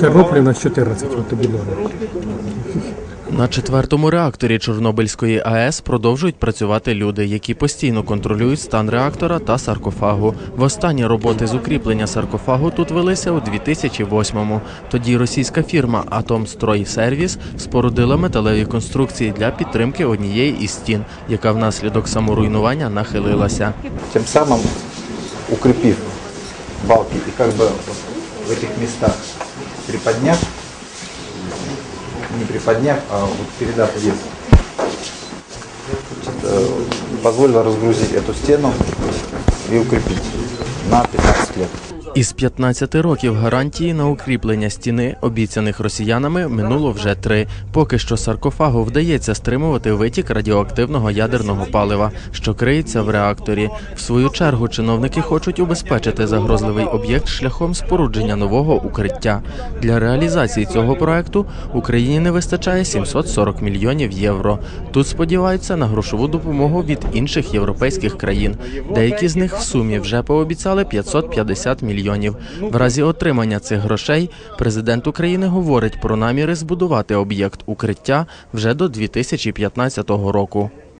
Тернопіль на 14, от тобі. На четвертому реакторі Чорнобильської АЕС продовжують працювати люди, які постійно контролюють стан реактора та саркофагу. Востанні роботи з укріплення саркофагу тут велися у 2008-му. Тоді російська фірма Атомстройсервіс спорудила металеві конструкції для підтримки однієї із стін, яка внаслідок саморуйнування нахилилася. тем самым укрепив балки и как бы в этих местах приподняв, не приподняв, а вот передав вес, э, позволило разгрузить эту стену и укрепить на 15 лет. Із 15 років гарантії на укріплення стіни, обіцяних росіянами, минуло вже три. Поки що саркофагу вдається стримувати витік радіоактивного ядерного палива, що криється в реакторі. В свою чергу чиновники хочуть убезпечити загрозливий об'єкт шляхом спорудження нового укриття. Для реалізації цього проекту Україні не вистачає 740 мільйонів євро. Тут сподіваються на грошову допомогу від інших європейських країн. Деякі з них в сумі вже пообіцяли 550 мільйонів. В разі отримання цих грошей президент України говорить про наміри збудувати об'єкт укриття вже до 2015 року.